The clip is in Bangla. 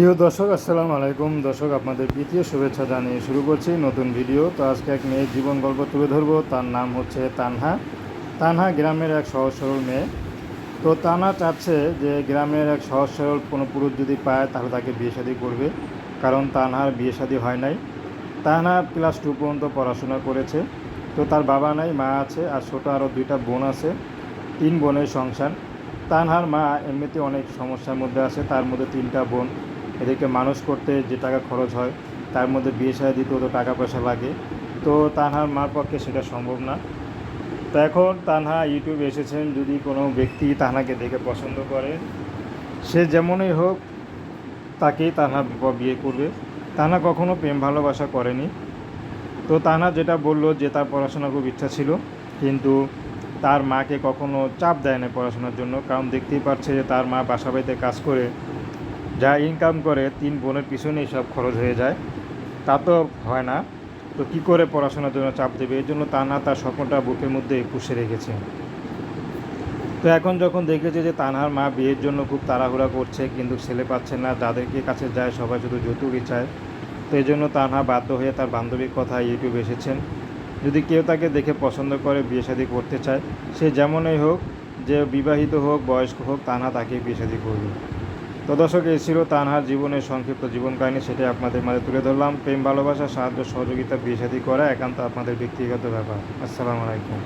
প্রিয় দর্শক, আসসালামু আলাইকুম। দর্শক, আপনাদের দ্বিতীয় শুভেচ্ছা জানিয়ে শুরু করছি নতুন ভিডিও। তো আজকে এক মেয়ের জীবন গল্প তুলে ধরবো। তার নাম হচ্ছে তানহা। তানহা গ্রামের এক সহজ সরল মেয়ে। তো তানহা চাচ্ছে যে গ্রামের এক সহজ সরল কোনো পুরুষ যদি পায়, তাহলে তাকে বিয়ে শাদী করবে। কারণ তানহার বিয়ে শাদী হয় নাই। তানহা ক্লাস টু পর্যন্ত পড়াশোনা করেছে। তো তার বাবা নাই, মা আছে, আর ছোটো আরও দুইটা বোন আছে। তিন বোনের সংসার। তানহার মা এমনিতে অনেক সমস্যার মধ্যে আছে। তার মধ্যে তিনটা বোন। এদেরকে মানুষ করতে যে টাকা খরচ হয়, তার মধ্যে বিয়ে সাথে দিতেও তো টাকা পয়সা লাগে। তো তানহার মার পক্ষে সেটা সম্ভব না। তো এখন তানহা ইউটিউবে এসেছেন, যদি কোনো ব্যক্তি তানহাকে দেখে পছন্দ করে, সে যেমনই হোক তাকেই তানহা বিয়ে করবে। তানহা কখনো প্রেম ভালোবাসা করেনি। তো তানহা যেটা বলল যে তার পড়াশোনার খুব ইচ্ছা ছিল, কিন্তু তার মাকে কখনো চাপ দেয় না পড়াশোনার জন্য, কারণ দেখতেই পাচ্ছে যে তার মা বাসা বাড়িতে কাজ করে যা ইনকাম করে তিন বোনের পিছনেই সব খরচ হয়ে যায়। তা তো হয় না। তো কী করে পড়াশোনার জন্য চাপ দেবে? এই জন্য তানা তার স্বপ্নটা বুকের মধ্যে পুষে রেখেছে। তো এখন যখন দেখেছে যে তানহার মা বিয়ের জন্য খুব তাড়াহুড়া করছে, কিন্তু ছেলে পাচ্ছে না, যাদেরকে কাছে যায় সবাই শুধু যৌতুকই চায়। তো এই জন্য তানহা বাধ্য হয়ে তার বান্ধবীর কথা ইউটিউবে এসেছেন। যদি কেউ তাকে দেখে পছন্দ করে বিয়ে শাদী করতে চায়, সে যেমনই হোক, যে বিবাহিত হোক, বয়স্ক হোক, তানহা তাকে বিয়ে শাদী করবে। তো দর্শক, এই ছিল তানহার জীবনের সংক্ষিপ্ত জীবন কাহিনী। সেটি আপনাদের মাঝে তুলে ধরলাম। প্রেম, ভালোবাসা, সাহায্য, সহযোগিতা বিয়ে করা একান্ত আপনাদের ব্যক্তিগত ব্যাপার। আসসালামু আলাইকুম।